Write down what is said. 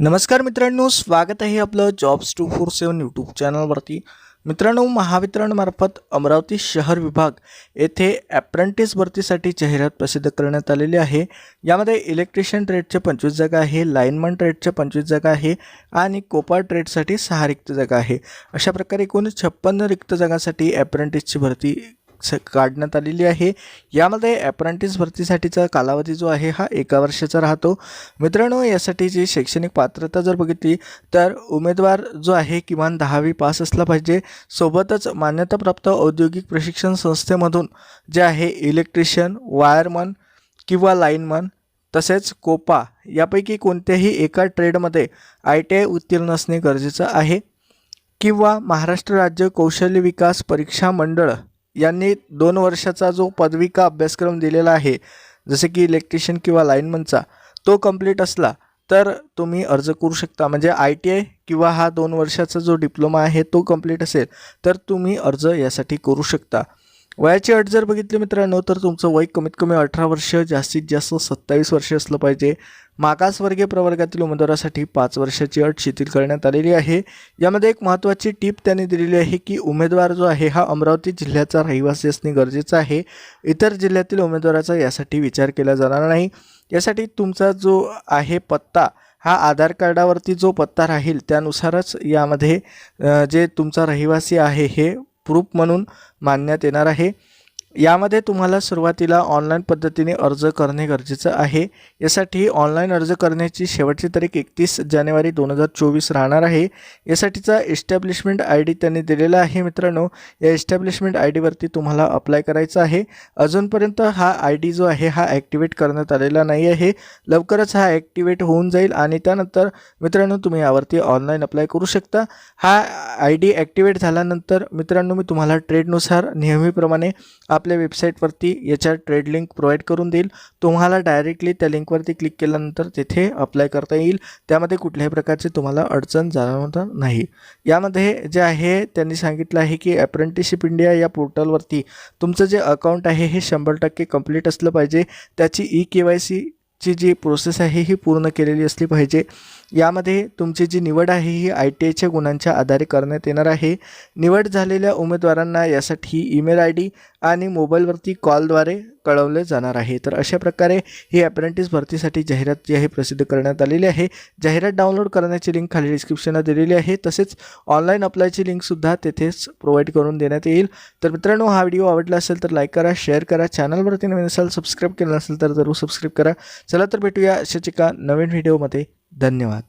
नमस्कार मित्रांनो स्वागत आहे आपलं jobs two four seven YouTube चॅनलवरती मित्रांनो महावितरणमार्फत अमरावती शहर विभाग येथे ॲप्रेंटिस भरतीसाठी जाहिरात प्रसिद्ध करण्यात आलेली आहे. यामध्ये इलेक्ट्रिशियन ट्रेडच्या पंचवीस जागा आहे लाईनमन ट्रेडच्या पंचवीस जागा आहे आणि कोपा ट्रेडसाठी सहा रिक्त जागा आहे. अशा प्रकारे एकूण छप्पन्न रिक्त जागांसाठी ॲप्रेंटिसची भरती काढण्यात आलेली आहे. यामध्ये ॲप्रेंटिस भरतीसाठीचा कालावधी जो आहे हा एका वर्षाचा राहतो. मित्रांनो यासाठीची शैक्षणिक पात्रता जर बघितली तर उमेदवार जो आहे किमान दहावी पास असला पाहिजे. सोबतच मान्यताप्राप्त औद्योगिक प्रशिक्षण संस्थेमधून जे आहे इलेक्ट्रिशियन वायरमन किंवा लाईनमन तसेच कोपा यापैकी कोणत्याही एका ट्रेडमध्ये आय टी आय उत्तीर्ण असणे गरजेचं आहे. किंवा महाराष्ट्र राज्य कौशल्य विकास परीक्षा मंडळ यांनी दोन वर्षाचा जो पदविका अभ्यासक्रम दिलेला आहे जसे की इलेक्ट्रिशियन किंवा लाईनमनचा तो कंप्लीट असला तर तुम्ही अर्ज करू शकता. म्हणजे आय टी आय किंवा हा दोन वर्षाचा जो डिप्लोमा आहे तो कंप्लीट असेल तर तुम्ही अर्ज यासाठी करू शकता. वयाची अट जर बघितली मित्रांनो तर तुमचं वय कमीत कमी अठरा वर्ष जास्तीत जास्त सत्तावीस वर्ष असलं पाहिजे. मागासवर्गीय प्रवर्गातील उमेदवारासाठी पाच वर्षाची अट शिथिल करण्यात आलेली आहे. यामध्ये एक महत्त्वाची टीप त्यांनी दिलेली आहे की उमेदवार जो आहे हा अमरावती जिल्ह्याचा रहिवासी असणे गरजेचं आहे. इतर जिल्ह्यातील उमेदवाराचा यासाठी विचार केला जाणार नाही. यासाठी तुमचा जो आहे पत्ता हा आधार कार्डावरती जो पत्ता राहील त्यानुसारच यामध्ये जे तुमचा रहिवासी आहे हे प्रूफ म्हणून मानण्यात येणार आहे. यामध्ये तुम्हाला सुरुवातीला ऑनलाईन पद्धतीने अर्ज करणे गरजेचं आहे. यासाठी ऑनलाईन अर्ज करण्याची शेवटची तारीख एकतीस जानेवारी दोन हजार चोवीस राहणार आहे. यासाठीचा एस्टॅब्लिशमेंट आय डी त्यांनी दिलेला आहे मित्रांनो. या एस्टॅब्लिशमेंट आय डीवरती तुम्हाला अप्लाय करायचं आहे. अजूनपर्यंत हा आय डी जो आहे हा ॲक्टिवेट करण्यात आलेला नाही आहे. लवकरच हा ॲक्टिवेट होऊन जाईल आणि त्यानंतर मित्रांनो तुम्ही यावरती ऑनलाईन अप्लाय करू शकता. हा आय डी ॲक्टिवेट झाल्यानंतर मित्रांनो मी तुम्हाला ट्रेडनुसार नेहमीप्रमाणे आपल्या वेबसाईटवरती याच्या ट्रेड लिंक प्रोव्हाइड करून देईल. तुम्हाला डायरेक्टली त्या लिंकवरती क्लिक केल्यानंतर तिथे अप्लाय करता येईल. त्यामध्ये कुठल्याही प्रकारची तुम्हाला अडचण जाणवणार नाही. यामध्ये जे आहे त्यांनी सांगितलं आहे की अप्रेंटिसशिप इंडिया या पोर्टलवरती तुमचं जे अकाउंट आहे हे शंभर टक्के कंप्लीट असलं पाहिजे. त्याची ई के वाय सी ची जी प्रोसेस आहे ही पूर्ण केलेली असली पाहिजे. यामध्ये तुमची जी निवड आहे ही आय टी आयच्या गुणांच्या आधारे करण्यात येणार आहे. निवड झालेल्या उमेदवारांना यासाठी ईमेल आय डी आणि मोबाईलवरती कॉलद्वारे कळवले जाणार आहे. तर अशा प्रकारे ही अप्रेंटिस भरतीसाठी जाहिरात जी आहे प्रसिद्ध करण्यात आलेली आहे. जाहिरात डाउनलोड करण्याची लिंक खाली डिस्क्रिप्शनला दिलेली आहे. तसेच ऑनलाईन अप्लायची लिंकसुद्धा तेथेच प्रोव्हाइड करून देण्यात येईल. तर मित्रांनो हा व्हिडिओ आवडला असेल तर लाईक करा शेअर करा. चॅनलवरती नवीन असाल सबस्क्राईब केलं नसेल तर जरूर सबस्क्राईब करा. चला तर भेटूया अशाच एका नवीन व्हिडिओमध्ये धन्यवाद.